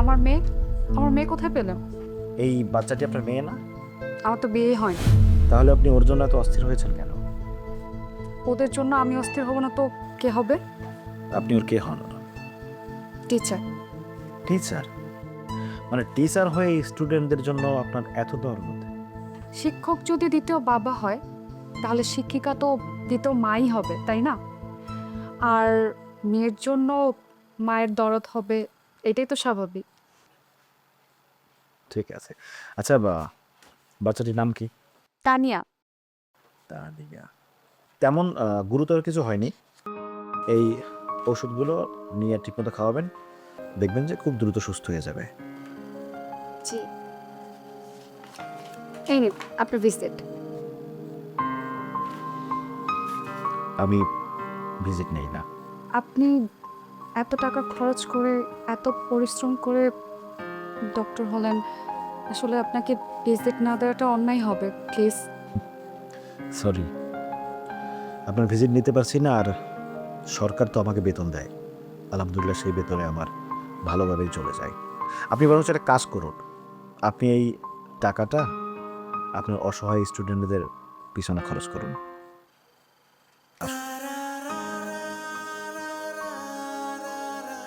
আমার মেয়ে? আমার মেয়ে কোথায় পেলেন এই বাচ্চাটি আপনার মেয়ে না? আমার তো বিয়ে হয় তাহলে আপনি ওর জন্য এত অস্থির হয়েছেন কেন? ওদের জন্য আমি অস্থির হব না তো কে হবে? আপনি ওর কে হন টিচার। টিচার? মানে টিচার হয়ে স্টুডেন্টদের জন্য আপনার এত দরদ? শিক্ষক যদি দ্বিতীয় বাবা হয় তাহলে শিক্ষিকা তো দ্বিতীয় মাই হবে তাই না? আর মেয়ের জন্য মায়ের দরদ হবে এটাই তো স্বাভাবিক। ঠিক আছে। আচ্ছা বা বাচ্চাটির নাম কি? তানিয়া। তানিয়া। তেমন আহ, গুরুতর কিছু হয়নি। এই ওষুধগুলো নিয়ে ঠিকমতো খাওয়াবেন। দেখবেন যে খুব দ্রুত সুস্থ হয়ে যাবে। জি। এই নিন আপনার ভিজিট। আমি ভিজিট নেই না। আপনি এত টাকা খরচ করে, এত পরিশ্রম করে ডক্টর হলেন, আসলে আপনাকে ভিজিট না দেওয়াটা অন্যায় হবে প্লিজ সরি আপনার ভিজিট নিতে পারছি না আর সরকার তো আমাকে বেতন দেয়। আলহামদুলিল্লাহ সেই বেতনে আমার ভালোভাবেই চলে যায়। আপনি বরঞ্চ একটা কাজ করুন। আপনি এই টাকাটা আপনার অসহায় স্টুডেন্টদের পিছনে খরচ করুন।